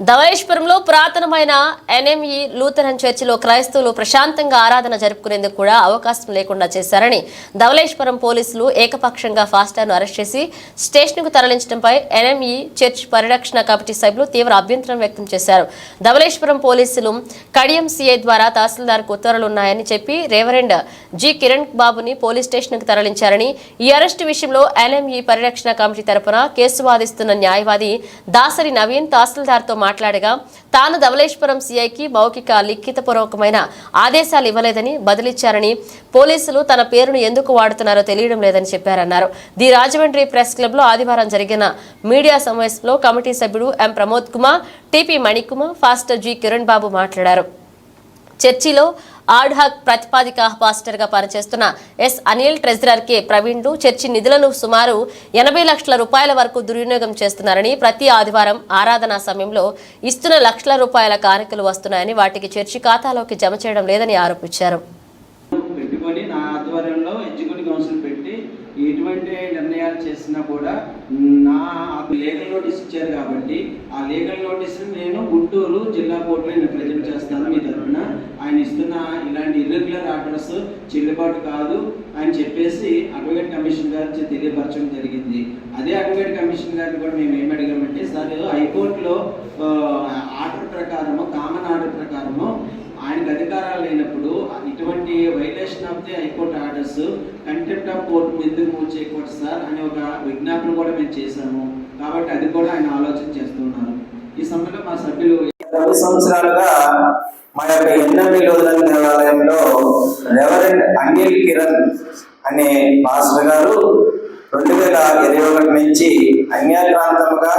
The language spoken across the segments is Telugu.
ధవళేశ్వరంలో పురాతనమైన ఎన్ఎంఈ లూథరన్ చర్చిలో క్రైస్తవులు ప్రశాంతంగా ఆరాధన జరుపుకునేందుకు కూడా అవకాశం లేకుండా చేశారని ధవళేశ్వరం పోలీసులు ఏకపక్షంగా ఫాస్టాను అరెస్ట్ చేసి స్టేషన్కు తరలించడంపై ఎన్ఎంఈ చర్చ్ పరిరక్షణ కమిటీ సభ్యులు తీవ్ర అభ్యంతరం వ్యక్తం చేశారు. ధవళేశ్వరం పోలీసులు కడియం సీఐ ద్వారా తహసీల్దార్కు ఉత్తర్వులున్నాయని చెప్పి రేవరెండ్ జి కిరణ్ బాబుని పోలీస్ స్టేషన్కు తరలించారని ఈ అరెస్టు విషయంలో ఎన్ఎంఈ పరిరక్షణ కమిటీ తరపున కేసు వాదిస్తున్న న్యాయవాది దాసరి నవీన్ తహసీల్దార్తో మాట్లాడగా తాను ధవళేశ్వరం సీఐకి మౌఖిక లిఖితపూర్వకమైన ఆదేశాలు ఇవ్వలేదని బదిలిచ్చారని పోలీసులు తన పేరును ఎందుకు వాడుతున్నారో తెలియడం లేదని చెప్పారన్నారు. ది రాజమండ్రి ప్రెస్ క్లబ్లో ఆదివారం జరిగిన మీడియా సమావేశంలో కమిటీ సభ్యుడు M. Pramod Kumar TP Manikumar pastor G. Kiran Babu మాట్లాడారు. చర్చిలో ఆడ్హాక్ ప్రతిపాదిక పాస్టర్గా పనిచేస్తున్న ఎస్ అనిల్ ట్రెజరర్ కె ప్రవీణ్లు చర్చి నిధులను సుమారు ఎనభై లక్షల రూపాయల వరకు దుర్వినియోగం చేస్తున్నారని ప్రతి ఆదివారం ఆరాధనా సమయంలో ఇస్తున్న లక్షల రూపాయల కానుకలు వస్తున్నాయని వాటికి చర్చి ఖాతాలోకి జమ చేయడం లేదని ఆరోపించారు. పెట్టుకొని నా ఆధ్వర్యంలో ఎగ్జిక్యూటివ్ కౌన్సిల్ పెట్టి ఎటువంటి నిర్ణయాలు చేసినా కూడా నా లీగల్ నోటీస్ ఇచ్చారు కాబట్టి ఆ లీగల్ నోటీస్ నేను గుంటూరు జిల్లా కోర్టులో ప్రజెంట్ చేస్తాను మీ తరఫున ఆయన ఇస్తున్న ఇలాంటి ఇర్రెగ్యులర్ ఆర్డర్స్ చెల్లుబాటు కాదు అని చెప్పేసి అడ్వకేట్ కమిషన్ గారికి తెలియపరచడం జరిగింది. అదే అడ్వకేట్ కమిషన్ గారిని కూడా మేము ఏం అడిగామంటే సార్ హైకోర్టులో ఆర్డర్ ప్రకారము కామన్ ఆర్డర్ ప్రకారము ఆయనకు అధికారాలు లేనప్పుడు ఇటువంటి violation of the high court orders contempt of court ఎందుకు మూవ్ చేయకూడదు సార్? అనే ఒక విజ్ఞాపన కూడా మేము చేశాము. కాబట్టి అది కూడా ఆయన ఆలోచన చేస్తున్నారు. ఈ సమయంలో మా సభ్యులు పది సంవత్సరాలుగా మా యొక్క ఎన్నెండి లోదన్ దేవాలయంలో రెవరెండ్ అనిల్ కిరణ్ అనే మాస్టర్ గారు రెండు వేల ఇరవై ఒకటి నుంచి అన్యాక్రాంతముగా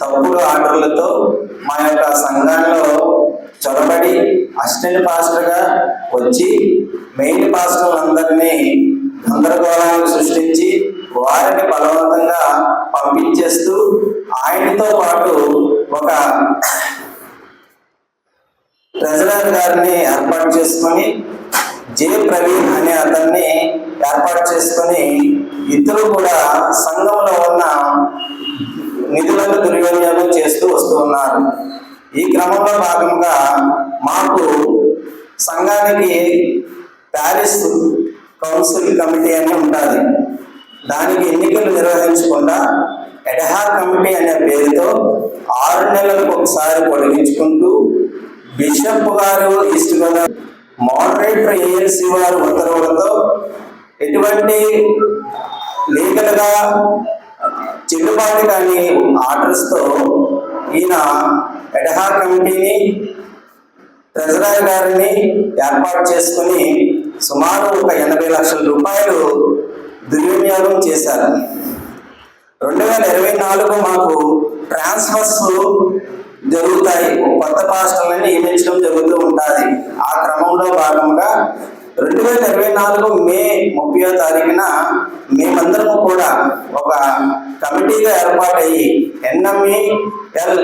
తప్పుడు ఆర్డర్లతో మా యొక్క సంఘాల్లో చొరబడి అసిస్టెంట్ పాస్టర్గా వచ్చి మెయిన్ పాస్టర్లందరినీ గందరగోళాన్ని సృష్టించి వారిని బలవంతంగా పంపించేస్తూ ఆయనతో పాటు ఒక ట్రెజరర్ గారిని ఏర్పాటు చేసుకొని జే. ప్రవీణ్ అనే అతన్ని ఏర్పాటు చేసుకొని ఇద్దరు కూడా సంఘంలో ఉన్న నిధులను దుర్వినియోగం చేస్తూ వస్తూ ఉన్నారు. ఈ క్రమంలో భాగంగా మాకు సంఘానికి ప్యారిస్ కౌన్సిల్ కమిటీ అని ఉంటుంది దానికి ఎన్నికలు నిర్వహించకుండా ఎడహార్ కమిటీ అనే పేరుతో ఆరు నెలలకు ఒకసారి పొడిగించుకుంటూ బిషప్ గారు ఈస్ట్ గోదావరి మోడరేటర్ ఏఎల్సి వారు ఉత్తర్వులతో ఎటువంటి లీగల్గా చెల్లుబాటు కాని ఆర్డర్స్తో ఈయన ఎడహార్ కమిటీని ట్రెజరర్ గారిని ఏర్పాటు చేసుకుని సుమారు ఒక ఎనభై లక్షల రూపాయలు దుర్వినియోగం చేశారు. రెండు వేల ఇరవై నాలుగు మాకు ట్రాన్స్ఫర్స్ జరుగుతాయి. కొత్త పాస్టర్లను నియమించడం జరుగుతూ ఉంటుంది. ఆ క్రమంలో భాగంగా రెండు వేల ఇరవై నాలుగు మే ముప్పయో తారీఖున మేమందరము కూడా ఒక కమిటీగా ఏర్పాటయ్యి ఎన్ఎంఈఎల్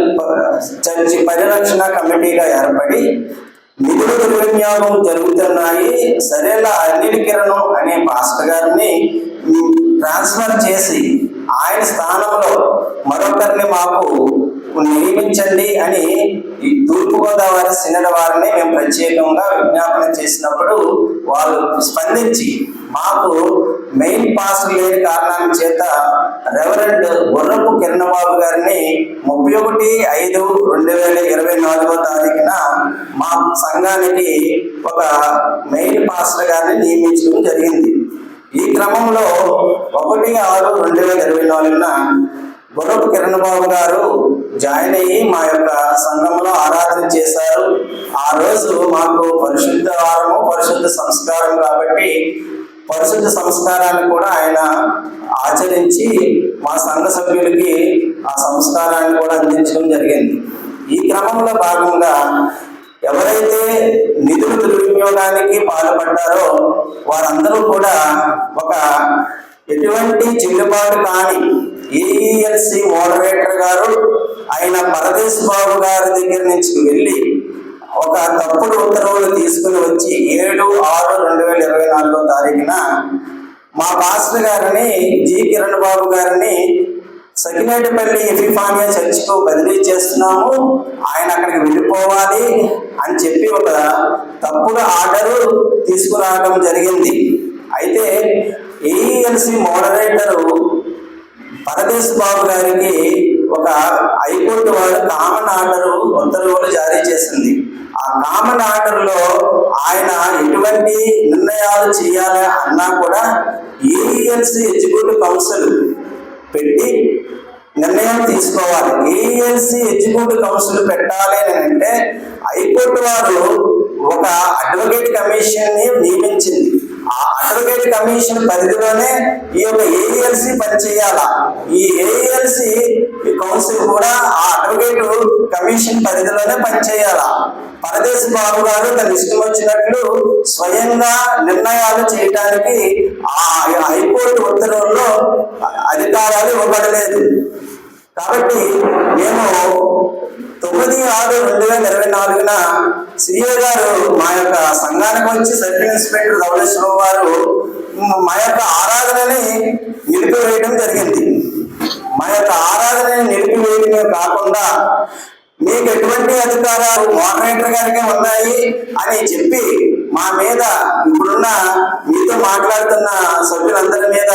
చర్చి పరిరక్షణ కమిటీగా ఏర్పడి నిధుల దుర్వినియోగం జరుగుతున్నాయి. సరేలా అనిల్ కిరణం అనే పాస్టర్ గారిని ట్రాన్స్ఫర్ చేసి ఆయన స్థానంలో మరొకరిని మాకు నియమించండి అని ఈ తూర్పుగోదావరి సినడ్ వారిని మేము ప్రత్యేకంగా విజ్ఞాపన చేసినప్పుడు వాళ్ళు స్పందించి మాకు మెయిన్ పాస్ లేని కారణం చేత రెవరెండ్ గుర్రపు కిరణబాబు గారిని ముప్పై ఒకటి ఐదు రెండు వేల ఇరవై నాలుగో తారీఖున మా సంఘానికి ఒక మెయిన్ పాస్టర్ గారిని నియమించడం జరిగింది. ఈ క్రమంలో ఒకటి ఆరు రెండు వేల ఇరవై నాలుగున గుర్రపు కిరణ్ బాబు గారు జాయిన్ అయ్యి మా యొక్క సంఘంలో ఆరాధన చేశారు. ఆ రోజు మాకు పరిశుద్ధ వారము పరిశుద్ధ సంస్కారం కాబట్టి పరిశుద్ధ సంస్కారాన్ని కూడా ఆయన ఆచరించి మా సంఘ సభ్యులకి ఆ సంస్కారాన్ని కూడా అందించడం జరిగింది. ఈ క్రమంలో భాగంగా ఎవరైతే నిధులు దుర్వినియోగానికి పాల్పడ్డారో వారందరూ కూడా ఒక ఎటువంటి చెల్లుబాటు కాని ఏఎల్సి మోడరేటర్ గారు ఆయన పరదేశ్ బాబు గారి దగ్గర నుంచి వెళ్ళి ఒక తప్పుడు ఉత్తర్వులు తీసుకుని వచ్చి ఏడు ఆరు రెండు వేల ఇరవై నాలుగో తారీఖున మా పాస్టర్ గారిని జి కిరణ్ బాబు గారిని సకినేటిపల్లి ఎఫిఫానియా చర్చ్కు బదిలీ చేస్తున్నాము. ఆయన అక్కడికి వెళ్ళిపోవాలి అని చెప్పి ఒక తప్పుడు ఆర్డరు తీసుకురావడం జరిగింది. అయితే ఏఈఎల్సి మోడరేటరు పరదేశ్ బాబు గారికి ఒక హైకోర్టు వారు కామన్ ఆర్డర్ ఉత్తర్వులు జారీ చేసింది. ఆ కామన్ ఆర్డర్లో ఆయన ఎటువంటి నిర్ణయాలు చేయాలి అన్నా కూడా ఏఈఎల్సి ఎగ్జిక్యూటివ్ కౌన్సిల్ పెట్టి నిర్ణయం తీసుకోవాలి. ఏఎల్సి ఎగ్జిక్యూటివ్ కౌన్సిల్ పెట్టాలి అని అంటే హైకోర్టు వారు ఒక అడ్వకేట్ కమిషన్ని నియమించింది. ఆ కమిషన్ పరిధిలోనే ఈ యొక్క ఏఎల్సి పనిచేయాలా ఈ ఏఎల్సి కౌన్సిల్ కూడా ఆ అడ్వకేట్ కమిషన్ పరిధిలోనే పనిచేయాలా పరదేశ్ బాబు గారు తన ఇష్టం వచ్చినట్లు స్వయంగా నిర్ణయాలు చేయడానికి ఆ హైకోర్టు ఉత్తర్వుల్లో అధికారాలు ఇవ్వబడలేదు. కాబట్టి మేము తొమ్మిది ఆరు రెండు వేల ఇరవై నాలుగున సిఏ గారు మా యొక్క సంఘానికి వచ్చి సర్కిల్ ఇన్స్పెక్టర్ ధవళేశ్వరరావు వారు మా యొక్క ఆరాధనని నిలిపివేయడం జరిగింది. మా యొక్క ఆరాధనని నిలిపివేయడమే కాకుండా మీకు ఎటువంటి అధికారాలు మోడరేటర్ గారికి ఉన్నాయి అని చెప్పి మా మీద ఇప్పుడున్న మీతో మాట్లాడుతున్న సభ్యులందరి మీద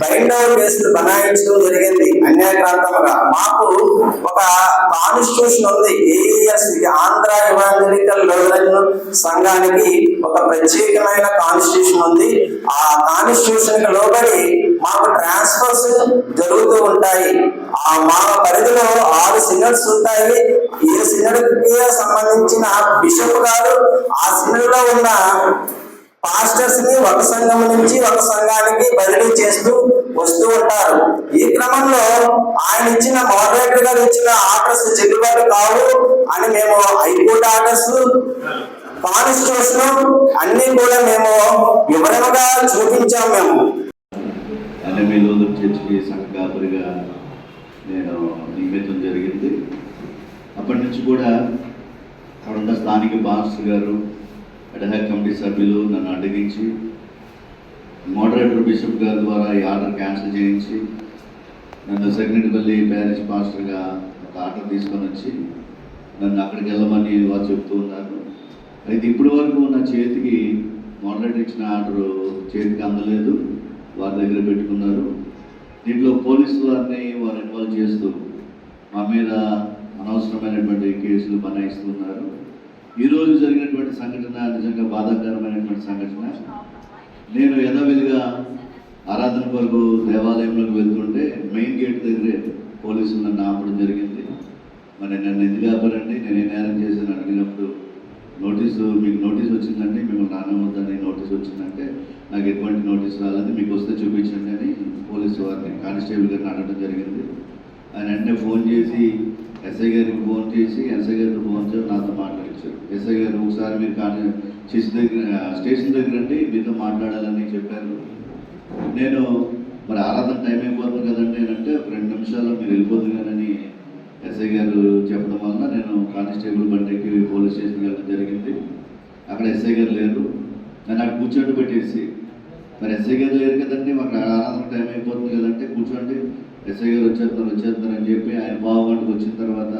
బైండ్ ఓవర్ కేసులు బనాయించడం జరిగింది. అన్యాయక్రాంతముగా మాకు ఒక కాన్స్టిట్యూషన్ ఉంది. ఏఎస్ ఆంధ్ర ఇవాంజలికల్ లూథరన్ సంఘానికి ఒక ప్రత్యేకమైన కాన్స్టిట్యూషన్ ఉంది. ఆ కాన్స్టిట్యూషన్కి లోబడి మాకు ట్రాన్స్ఫర్స్ జరుగుతూ ఉంటాయి. ఆ మా పరిధిలో ఆరు సినడ్స్ ఉంటాయి. ఏ సినడ్కి సంబంధించిన బిషప్ గారు ఆ సినడ్లో ఉన్న పాస్టర్స్ని ఒక సంఘం నుంచి ఒక సంఘానికి బదిలీ చేస్తూ వస్తూ ఉంటారు. ఈ క్రమంలో ఆయన ఇచ్చిన మోడరేటర్ గారు ఇచ్చిన ఆర్డర్స్ చెల్లుబాటు కావు అని మేము హైకోర్టు ఆర్డర్స్ కాన్స్టిట్యూషన్ అన్ని కూడా మేము వివరంగా చూపించాం మేము ఎన్ఎంఏ లోదర్ చర్చికి సంఘ కాపరిగా నేను నియమితం జరిగింది. అప్పటి నుంచి కూడా అక్కడ ఉన్న స్థానిక పాస్టర్ గారు ఎడహాక్ కమిటీ సభ్యులు నన్ను అడ్డగించి మోడరేటర్ బిషప్ గారి ద్వారా ఈ ఆర్డర్ క్యాన్సిల్ చేయించి నన్ను సెక్రటరీపల్లి ప్యారిస్ పాస్టర్గా ఒక ఆర్డర్ తీసుకొని వచ్చి నన్ను అక్కడికి వెళ్ళమని వారు చెప్తూ ఉన్నారు. అయితే ఇప్పటి వరకు నా చేతికి మోడరేటర్ ఇచ్చిన ఆర్డర్ చేతికి అందలేదు. వారి దగ్గర పెట్టుకున్నారు. దీంట్లో పోలీసు వారిని వారు ఇన్వాల్వ్ చేస్తూ మా మీద అనవసరమైనటువంటి కేసులు బనాయిస్తున్నారు ఈరోజు జరిగినటువంటి సంఘటన నిజంగా బాధాకరమైనటువంటి సంఘటన. నేను యథావిధిగా ఆరాధన కొరకు దేవాలయంలోకి వెళ్తుంటే మెయిన్ గేట్ దగ్గరే పోలీసులు నన్ను ఆపడం జరిగింది. మరి నన్ను ఎందుకు ఆపారండి? నేను ఏ నేరం చేశాను అడిగినప్పుడు నోటీసు మీకు నోటీస్ వచ్చిందండి మిమ్మల్ని రానవద్దని నోటీస్ వచ్చిందంటే నాకు ఎటువంటి నోటీస్ రాలేదు మీకు వస్తే చూపించండి అని పోలీసు వారిని కానిస్టేబుల్ గారిని అడగడం జరిగింది. ఆయన వెంటనే ఫోన్ చేసి ఎస్ఐ గారికి ఫోన్ చేసి ఎస్ఐ గారికి ఫోన్ చేసి నాతో మాట్లాడించారు ఎస్ఐ గారు ఒకసారి మీరు కాని చేసి దగ్గర స్టేషన్ దగ్గర అంటే మీతో మాట్లాడాలని చెప్పారు. నేను మరి ఆరాధన టైం అయిపోతుంది కదండి అంటే ఒక రెండు నిమిషాల్లో మీరు వెళ్ళిపోతున్నారని ఎస్ఐ గారు చెప్పడం వలన నేను కానిస్టేబుల్ బండికి పోలీస్ స్టేషన్కి వెళ్ళడం జరిగింది. అక్కడ ఎస్ఐ గారు లేరు. నన్ను అక్కడ కూర్చోండి పెట్టేసి మరి ఎస్ఐ గారు లేరు కదండి మాకు ఆరాధన టైం అయిపోతుంది కదంటే కూర్చోండి. ఎస్ఐ గారు వచ్చేస్తారు వచ్చేస్తారని చెప్పి ఆయన బావు వచ్చిన తర్వాత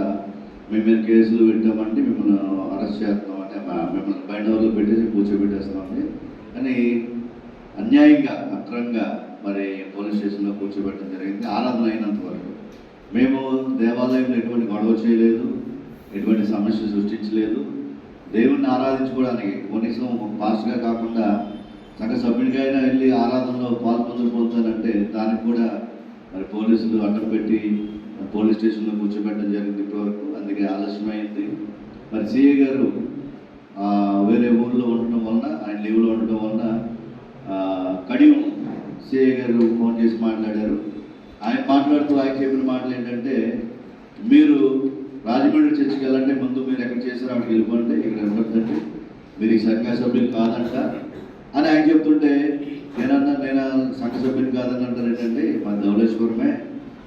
మేము మీద కేసులు పెట్టామంటే మిమ్మల్ని అరెస్ట్ చేస్తామంటే మిమ్మల్ని బయట వాళ్ళు పెట్టేసి కూర్చోబెట్టేస్తామండి. కానీ అన్యాయంగా అక్రంగా మరి పోలీస్ స్టేషన్లో కూర్చోబెట్టడం జరిగింది. ఆరాధన అయినంత వరకు. మేము దేవాలయంలో ఎటువంటి గొడవ చేయలేదు ఎటువంటి సమస్య సృష్టించలేదు. దేవుణ్ణి ఆరాధించుకోవడానికి కనీసం ఒక పాస్గా కాకుండా సంఘ సభ్యునిగా అయినా వెళ్ళి ఆరాధనలో పాల్పొందులు పొందుతానంటే దానికి కూడా మరి పోలీసులు అడ్డం పెట్టి పోలీస్ స్టేషన్లో కూర్చోబెట్టడం జరిగింది ఇప్పటివరకు. అందుకే ఆలస్యమైంది మరి సిఏ గారు వేరే ఊళ్ళో ఉండటం వలన ఆయన లీవ్లో ఉండటం వలన కడియం సిఏ గారు ఫోన్ చేసి మాట్లాడారు. ఆయన మాట్లాడుతూ ఆయన చెప్పిన మాటలు ఏంటంటే మీరు రాజమండ్రి చర్చికి వెళ్ళంటే ముందు మీరు ఎక్కడ చేశారు అక్కడికి వెళ్ళిపోండి ఇక్కడ ఉండొద్దండి. మీరు ఈ సర్కార్ సభ్యులు కాదంట అని ఆయన చెప్తుంటే నేనన్నా నేను సంఘ సభ్యుని కాదని అంటారు ఏంటంటే మా ధవళేశ్వరమే.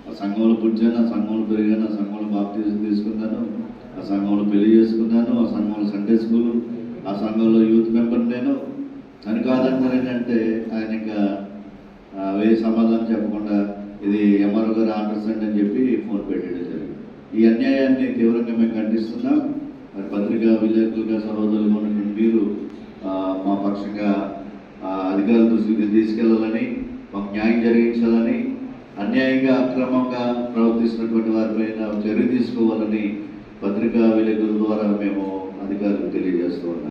ఆ సంఘంలో పుట్టాను ఆ సంఘంలో పెరిగాను ఆ సంఘంలో బాప్తీసం తీసుకున్నాను ఆ సంఘంలో పెళ్ళి చేసుకున్నాను ఆ సంఘంలో సండే స్కూల్ ఆ సంఘంలో యూత్ మెంబర్ నేను. అని కాదంటారు ఏంటంటే ఆయన ఇంకా వేరే సమాధానం చెప్పకుండా ఇది ఎంఆర్ఓ గారు ఆర్డర్స్ అండి అని చెప్పి ఫోన్ పెట్టడం జరిగింది. ఈ అన్యాయాన్ని తీవ్రంగా మేము ఖండిస్తున్నాం. మరి పత్రికా విలేకరులుగా సహోదరులుగా ఉన్నటువంటి మీరు మా పక్షంగా అధికారుల దృష్టికి తీసుకెళ్ళాలని మాకు న్యాయం జరిగించాలని అన్యాయంగా అక్రమంగా ప్రవర్తిస్తున్నటువంటి వారిపైన చర్య తీసుకోవాలని పత్రికా విలేకరుల ద్వారా మేము అధికారులకు తెలియజేస్తూ